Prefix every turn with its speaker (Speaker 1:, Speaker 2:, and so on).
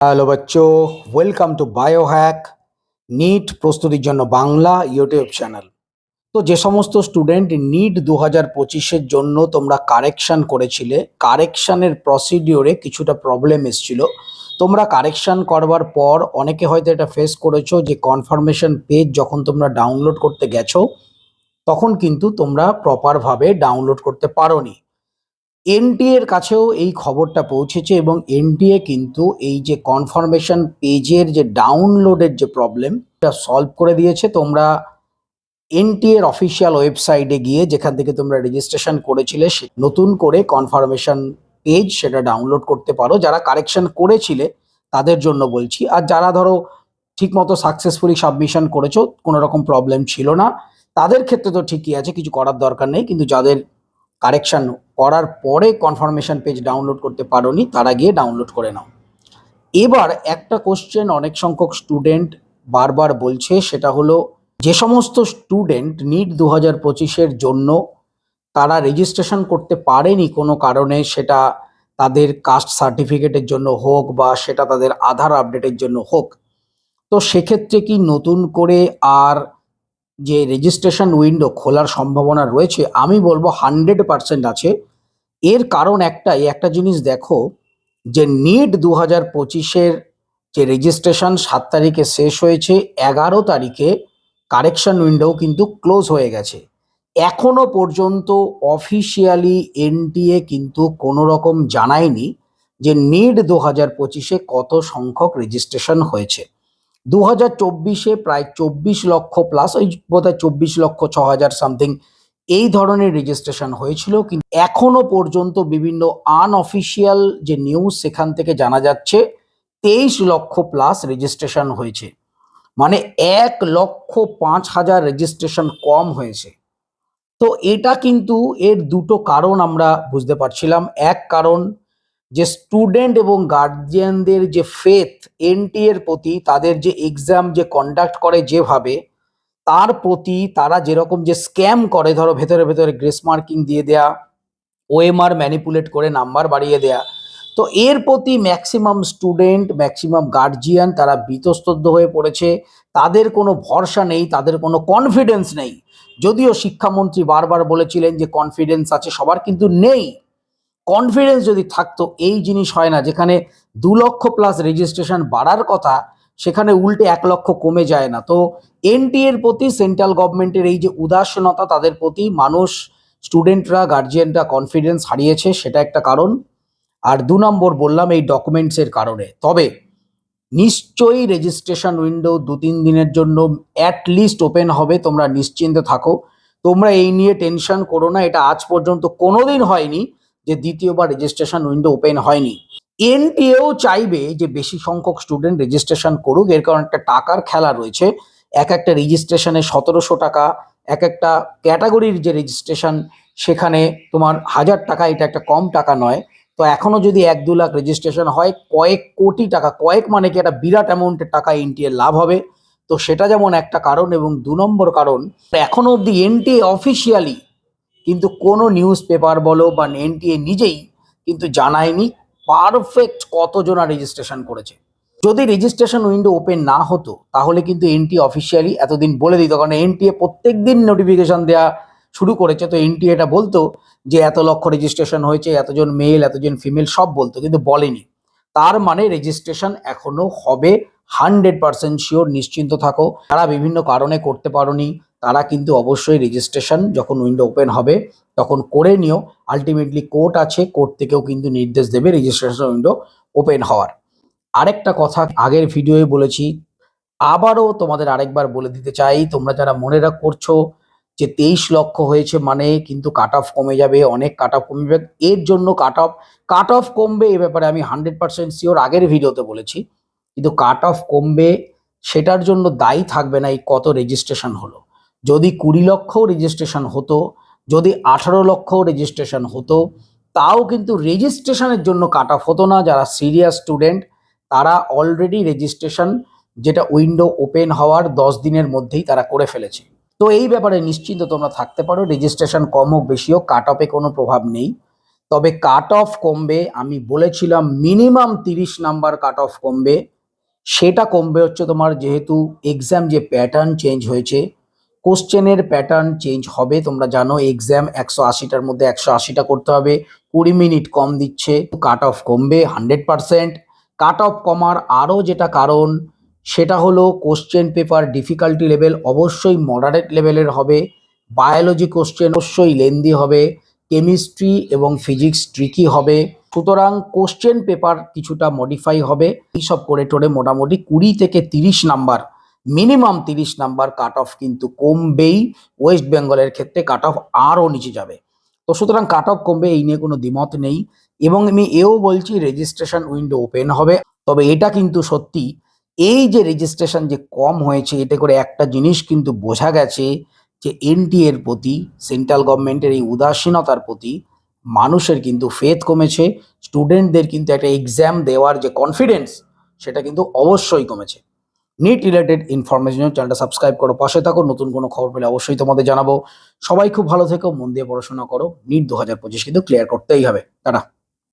Speaker 1: Hello বাচ্চো welcome to Biohack NEET প্রস্তুতির জন্য বাংলা ইউটিউব চ্যানেল তো যে সমস্ত স্টুডেন্ট নিট দু হাজার পঁচিশের জন্য তোমরা কারেকশন করেছিলে কারেকশনের প্রসিডিওরে কিছুটা প্রবলেম এসেছিল। তোমরা কারেকশন করবার পর অনেকে হয়তো এটা ফেস করেছ যে কনফার্মেশন পেজ যখন তোমরা ডাউনলোড করতে গেছো, তখন কিন্তু তোমরা প্রপারভাবে ডাউনলোড করতে পারোনি। এনটিএ এর কাছেও এই খবরটা পৌঁছেছে এবং এনটিএ কিন্তু এই যে কনফার্মেশন পেজের যে ডাউনলোডের যে প্রবলেম এটা সলভ করে দিয়েছে। তোমরা এনটিএ এর অফিসিয়াল ওয়েবসাইটে গিয়ে যেখান থেকে তোমরা রেজিস্ট্রেশন করেছিলে নতুন করে কনফার্মেশন পেজ সেটা ডাউনলোড করতে পারো। যারা কারেকশন করেছিলে, তাদের জন্য বলছি। আর যারা ধরো ঠিকমতো সাকসেসফুলি সাবমিশন করেছ কোনো রকম প্রবলেম ছিল না। তাদের ক্ষেত্রে তো ঠিকই আছে, কিছু করার দরকার নেই। কিন্তু যাদের কারেকশন করার পরে কনফার্মেশন পেজ ডাউনলোড করতে পারোনি, তারা গিয়ে ডাউনলোড করে নাও। এবার একটা কোশ্চেন অনেক সংখ্যক স্টুডেন্ট বারবার বলছে, সেটা হলো, যে সমস্ত স্টুডেন্ট নিট দু হাজার পঁচিশের জন্য তারা রেজিস্ট্রেশন করতে পারেনি কোনো কারণে, সেটা তাদের কাস্ট সার্টিফিকেটের জন্য হোক বা সেটা তাদের আধার আপডেটের জন্য হোক, তো সেক্ষেত্রে কি নতুন করে আর যে রেজিস্ট্রেশন উইন্ডো খোলার সম্ভাবনা রয়েছে, আমি বলব হান্ড্রেড পার্সেন্ট আছে। এর কারণ একটাই, একটা জিনিস দেখো, যে নিট দু হাজার পঁচিশের যে রেজিস্ট্রেশন সাত তারিখে শেষ হয়েছে, এগারো তারিখে কারেকশন উইন্ডো কিন্তু ক্লোজ হয়ে গেছে। এখনও পর্যন্ত অফিসিয়ালি এনটিএ কিন্তু কোনো রকম জানায়নি যে নিট দু হাজার পঁচিশে কত সংখ্যক রেজিস্ট্রেশন হয়েছে। দু হাজার চব্বিশে প্রায় চব্বিশ লক্ষ প্লাস ওই বোধহয় চব্বিশ লক্ষ ছ হাজার সামথিং এই ধরনের রেজিস্ট্রেশন হয়েছিল। কিন্তু এখনও পর্যন্ত বিভিন্ন আনঅফিসিয়াল যে নিউজ সেখান থেকে জানা যাচ্ছে, তেইশ লক্ষ প্লাস রেজিস্ট্রেশন হয়েছে। মানে এক লক্ষ পাঁচ হাজার রেজিস্ট্রেশন কম হয়েছে। তো এটা কিন্তু এর দুটো কারণ আমরা বুঝতে পারছিলাম। এক কারণ যে স্টুডেন্ট এবং গার্জিয়ানদের যে ফেথ এনটি এর প্রতি তাদের যে এক্সাম যে কন্ডাক্ট করে যেভাবে, তার প্রতি তারা যেরকম যে স্ক্যাম করে, ধরো ভেতরে ভেতরে গ্রেস মার্কিং দিয়ে দেয়া ওএমআর ম্যানিপুলেট করে নাম্বার বাড়িয়ে দেয়া, তো এর প্রতি ম্যাক্সিমাম স্টুডেন্ট ম্যাক্সিমাম গার্জিয়ান তারা বিতস্তব্ধ হয়ে পড়েছে, তাদের কোনো ভরসা নেই, তাদের কোনো কনফিডেন্স নেই, যদিও শিক্ষামন্ত্রী বারবার বলেছিলেন যে কনফিডেন্স আছে, সবার কিন্তু নেই কনফিডেন্স যদি থাকতো, এই জিনিস হয় না। যেখানে দু লক্ষ প্লাস রেজিস্ট্রেশন বাড়ার কথা, সেখানে উল্টে এক লক্ষ কমে যায় না। তো এনটি এর প্রতি সেন্ট্রাল গভর্নমেন্টের এই যে উদাসীনতা, তাদের প্রতি মানুষ স্টুডেন্টরা গার্জিয়ানরা কনফিডেন্স হারিয়েছে, সেটা একটা কারণ। আর দু নম্বর বললাম, এই ডকুমেন্টসের কারণে। তবে নিশ্চয়ই রেজিস্ট্রেশন উইন্ডো দু তিন দিনের জন্য অ্যাট লিস্ট ওপেন হবে, তোমরা নিশ্চিন্তে থাকো। তোমরা এই নিয়ে টেনশন করো না, এটা আজ পর্যন্ত কোনোদিন হয়নি। যে দ্বিতীয়বার রেজিস্ট্রেশন উইন্ডো ওপেন হয়নি। এনটিএও চাইবে যে বেশি সংখ্যক স্টুডেন্ট রেজিস্ট্রেশন করুক, এর কারণ একটা টাকার খেলা রয়েছে। এক একটা রেজিস্ট্রেশনে সতেরোশো টাকা, এক একটা ক্যাটাগরির যে রেজিস্ট্রেশন সেখানে তোমার হাজার টাকা, এটা একটা কম টাকা নয়। তো এখনও যদি এক দু লাখ রেজিস্ট্রেশন হয়, কয়েক কোটি টাকা, কয়েক মানে কি একটা বিরাট অ্যামাউন্টের টাকা এনটিএ লাভ হবে। তো সেটা যেমন একটা কারণ এবং দু নম্বর কারণ, এখনও অবধি এনটিএ অফিসিয়ালি কিন্তু কোনো নিউজ পেপার বলো বা এনটিএ নিজেই কিন্তু জানায়নি পারফেক্ট কতজনা রেজিস্ট্রেশন করেছে। যদি রেজিস্ট্রেশন উইন্ডো ওপেন না হতো, তাহলে কিন্তু এনটি অফিসিয়ালি এতদিন বলে দিত, কারণ এনটিএ প্রত্যেক দিন নোটিফিকেশন দেওয়া শুরু করেছে। তো এনটিএ এটা বলতো যে এত লক্ষ রেজিস্ট্রেশন হয়েছে, এতজন মেল এতজন ফিমেল সব বলতো, কিন্তু বলেনি। তার মানে রেজিস্ট্রেশন এখনও হবে। হান্ড্রেড পার্সেন্ট শিওর নিশ্চিন্ত থাকো। তারা বিভিন্ন কারণে করতে পারোনি তারা কিন্তু অবশ্যই রেজিস্ট্রেশন যখন উইন্ডো ওপেন হবে, তখন করে নিও। আলটিমেটলি কোর্ট আছে কোর্ট থেকেও কিন্তু নির্দেশ দেবে রেজিস্ট্রেশন উইন্ডো ওপেন হওয়ার। আরেকটা কথা আগের ভিডিওয়ে বলেছি, আবারও তোমাদের আরেকবার বলে দিতে চাই, তোমরা যারা মনে রাখ, করছ যে তেইশ লক্ষ হয়েছে মানে কিন্তু কাট অফ কমে যাবে, অনেক কাট অফ কমে যাবে, এর জন্য কাট অফ কাট অফ কমবে এ ব্যাপারে আমি হান্ড্রেড পার্সেন্ট শিওর আগের ভিডিওতে বলেছি। কিন্তু কাট অফ কমবে, সেটার জন্য দায়ী থাকবে না এই কত রেজিস্ট্রেশন হলো। যদি কুড়ি লক্ষ রেজিস্ট্রেশন হতো, যদি আঠারো লক্ষ রেজিস্ট্রেশন হতো, তাও কিন্তু রেজিস্ট্রেশনের জন্য কাট অফ হতো না। যারা সিরিয়াস স্টুডেন্ট তারা অলরেডি রেজিস্ট্রেশন যেটা উইন্ডো ওপেন হওয়ার দশ দিনের মধ্যেই তারা করে ফেলেছে। তো এই ব্যাপারে নিশ্চিন্ত তোমরা থাকতে পারো রেজিস্ট্রেশন কম হোক বেশি হোক কাট অফে কোনো প্রভাব নেই। তবে কাট অফ কমবে, আমি বলেছিলাম মিনিমাম তিরিশ নাম্বার কাট অফ কমবে। সেটা কমবে হচ্ছে তোমার যেহেতু এক্সাম যে প্যাটার্ন চেঞ্জ হয়েছে কোশ্চেনের প্যাটার্ন চেঞ্জ হবে, তোমরা জানো এক্সাম একশো আশিটার মধ্যে একশো আশিটা করতে হবে, কুড়ি মিনিট কম দিচ্ছে, কাট অফ কমবে হান্ড্রেড পারসেন্ট। কাট অফ কমার আরও যেটা কারণ, সেটা হলো কোশ্চেন পেপার ডিফিকাল্টি লেভেল অবশ্যই মডারেট লেভেলের হবে, বায়োলজি কোশ্চেন অবশ্যই লেন্দি হবে, কেমিস্ট্রি এবং ফিজিক্স ট্রিকি হবে। সুতরাং কোশ্চেন পেপার কিছুটা মডিফাই হবে, এইসব করে টোরে মোটামুটি কুড়ি থেকে তিরিশ নাম্বার মিনিমাম তিরিশ নাম্বার কাট অফ কিন্তু কমবেই ওয়েস্ট বেঙ্গলের ক্ষেত্রে কাট অফ আরও নিচে যাবে। তো সুতরাং কাট অফ কমবে, এই নিয়ে কোনো দ্বিমত নেই। এবং আমি এও বলছি রেজিস্ট্রেশন উইন্ডো ওপেন হবে। তবে এটা কিন্তু সত্যি, এই যে রেজিস্ট্রেশন যে কম হয়েছে, এতে করে একটা জিনিস কিন্তু বোঝা গেছে যে এনটি এর প্রতি সেন্ট্রাল গভর্নমেন্টের এই উদাসীনতার প্রতি মানুষের কিন্তু ফেথ কমেছে। স্টুডেন্টদের কিন্তু একটা এক্সাম দেওয়ার যে কনফিডেন্স সেটা কিন্তু অবশ্যই কমেছে। নিট রিলেটেড ইনফরমেশন চ্যানেলটা সাবস্ক্রাইব করো, পাশে থাকো, নতুন কোনো খবর পেলে অবশ্যই তোমাদের জানাব। সবাই খুব ভালো থেকো, মন দিয়ে পড়াশোনা করো নিট দু হাজার পঁচিশ কিন্তু ক্লিয়ার করতেই হবে। টাটা।